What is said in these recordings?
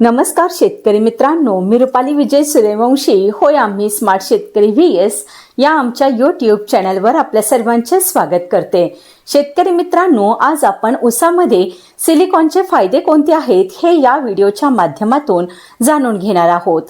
नमस्कार शेतकरी मित्रांनो मी रुपाली विजय सूर्यवंशी. होय आम्ही स्मार्ट शेतकरी व्ही एस या आमच्या यूट्यूब चॅनलवर आपल्या सर्वांचे स्वागत करते. शेतकरी मित्रांनो आज आपण उसामध्ये सिलिकॉनचे फायदे कोणते आहेत हे या व्हिडिओच्या माध्यमातून जाणून घेणार आहोत.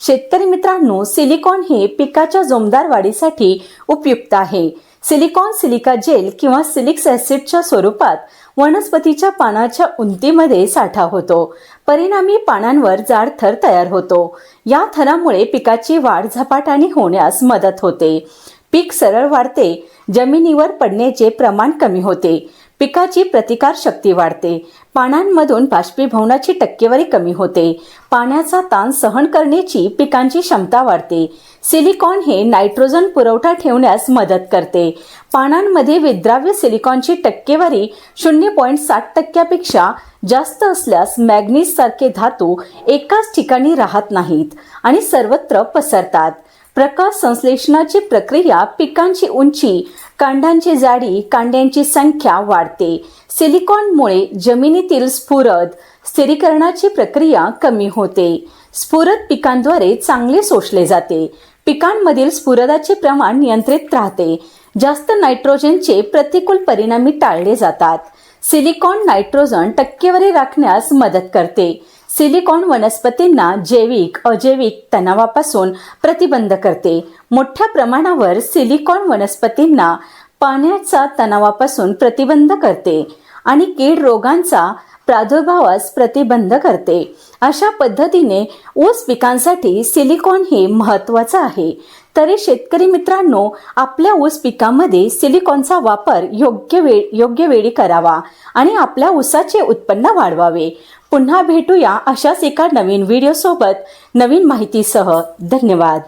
शेतकरी मित्रांनो सिलिकॉन हे पिकाच्या जोमदार वाढीसाठी उपयुक्त आहे. सिलिकॉन सिलिका जेल किंवा सिलिक्स ऍसिडच्या स्वरूपात वनस्पतीच्या पानाच्या उंतीमध्ये साठा होतो. परिणामी पानांवर जाड थर तयार होतो. या थरामुळे पिकाची वाढ झपाट्याने होण्यास मदत होते. पीक सरळ वाढते. जमिनीवर पडण्याचे प्रमाण कमी होते. पिकाची प्रतिकार शक्ती वाढते. पानांमधून बाष्पीभवनाची टक्केवारी कमी होते. पाण्याचा ताण सहन करण्याची पिकांची क्षमता वाढते. सिलिकॉन हे नायट्रोजन पुरवठा ठेवण्यास मदत करते. पानांमध्ये विद्राव्य सिलिकॉनची टक्केवारी शून्य पॉईंट साठ टक्क्यापेक्षा जास्त असल्यास मॅग्नीज सारखे धातू एकाच ठिकाणी राहत नाहीत आणि सर्वत्र पसरतात. प्रकाश संश्लेषणाची प्रक्रिया पिकांची उंची कांड्यांची जाडी कांड्यांची संख्या वाढते. सिलिकॉनमुळे जमिनीतील स्फुरद स्थिरीकरणाची प्रक्रिया कमी होते. स्फुरद पिकांद्वारे चांगले शोषले जाते. पिकांमधील स्फुरदाचे प्रमाण नियंत्रित राहते. जास्त नायट्रोजनचे प्रतिकूल परिणामी टाळले जातात. सिलिकॉन नायट्रोजन टक्केवारी राखण्यास मदत करते. सिलिकॉन वनस्पतींना जैविक अजैविक तणावापासून प्रतिबंध करते. मोठ्या प्रमाणावर सिलिकॉन वनस्पतींना पाण्याचा तणावापासून प्रतिबंध करते आणि कीड रोगांचा प्रादुर्भावास प्रतिबंध करते. अशा पद्धतीने ऊस पिकांसाठी सिलिकॉन हे महत्वाचं आहे. तरी शेतकरी मित्रांनो आपल्या ऊस पिकामध्ये सिलिकॉनचा वापर योग्य वेळ योग्य वेळी करावा आणि आपल्या ऊसाचे उत्पन्न वाढवावे. पुन्हा भेटूया अशाच एका नवीन व्हिडिओ सोबत. नवीन माहितीसह. धन्यवाद.